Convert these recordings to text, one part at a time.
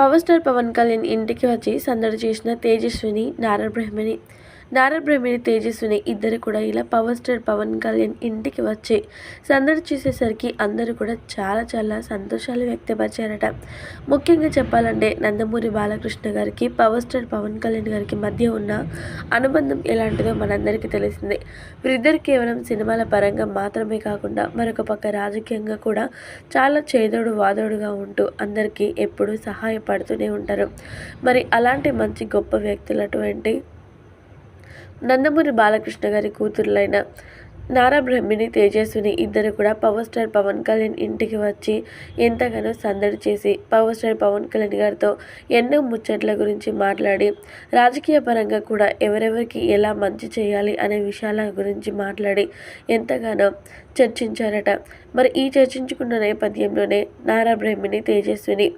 Power star Pawan Kalyan ఇంటికి వచ్చి సందడి చేసిన తేజస్విని నారాయణ బ్రహ్మని నారా తేజస్విని ఇద్దరు కూడా ఇలా పవర్ స్టార్ పవన్ కళ్యాణ్ ఇంటికి వచ్చి సందడి చేసేసరికి అందరూ కూడా చాలా చాలా సంతోషాలు వ్యక్తపరిచారట. ముఖ్యంగా చెప్పాలంటే నందమూరి బాలకృష్ణ గారికి పవర్ స్టార్ పవన్ కళ్యాణ్ గారికి మధ్య ఉన్న అనుబంధం ఎలాంటిదో మనందరికీ తెలిసిందే. వీరిద్దరు కేవలం సినిమాల పరంగా మాత్రమే కాకుండా మరొక పక్క రాజకీయంగా కూడా చాలా చేదోడు వాదోడుగా ఉంటూ అందరికీ ఎప్పుడూ సహాయపడుతూనే ఉంటారు. మరి అలాంటి మంచి గొప్ప వ్యక్తులటువంటి నందమూరి బాలకృష్ణ గారి కూతురులైన నారా బ్రహ్మిణి తేజస్విని ఇద్దరు కూడా పవర్ స్టార్ పవన్ కళ్యాణ్ ఇంటికి వచ్చి ఎంతగానో సందడి చేసి పవర్ స్టార్ పవన్ కళ్యాణ్ గారితో ఎన్నో ముచ్చట్ల గురించి మాట్లాడి రాజకీయ పరంగా కూడా ఎవరెవరికి ఎలా మంచి చేయాలి అనే విషయాల గురించి మాట్లాడి ఎంతగానో చర్చించారట. మరి ఈ చర్చించుకున్న నేపథ్యంలోనే నారా బ్రహ్మిణి తేజస్విని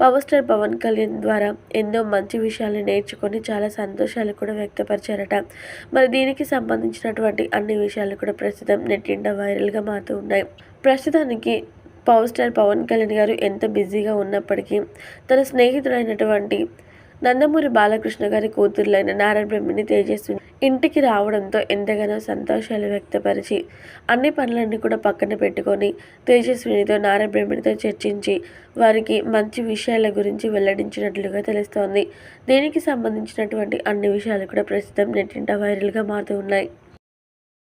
పవర్ స్టార్ పవన్ కళ్యాణ్ ద్వారా ఎన్నో మంచి విషయాలు నేర్చుకొని చాలా సంతోషాలు కూడా వ్యక్తపరిచారట. మరి దీనికి సంబంధించినటువంటి అన్ని విషయాలు కూడా ప్రస్తుతం నెట్టింట వైరల్గా మారుతూ ఉన్నాయి. ప్రస్తుతానికి పవర్ స్టార్ పవన్ కళ్యాణ్ గారు ఎంత బిజీగా ఉన్నప్పటికీ తన స్నేహితుడైనటువంటి నందమూరి బాలకృష్ణ గారి కూతురులైన నారాయణ బ్రహ్మిని తేజస్విని ఇంటికి రావడంతో ఎంతగానో సంతోషాలు వ్యక్తపరిచి అన్ని పనులన్నీ కూడా పక్కన పెట్టుకొని తేజస్వినితో నారాయణ బ్రహ్మినితో చర్చించి వారికి మంచి విషయాల గురించి వెల్లడించినట్లుగా తెలుస్తోంది. దీనికి సంబంధించినటువంటి అన్ని విషయాలు కూడా ప్రస్తుతం నెట్టింట వైరల్గా మారుతూ ఉన్నాయి.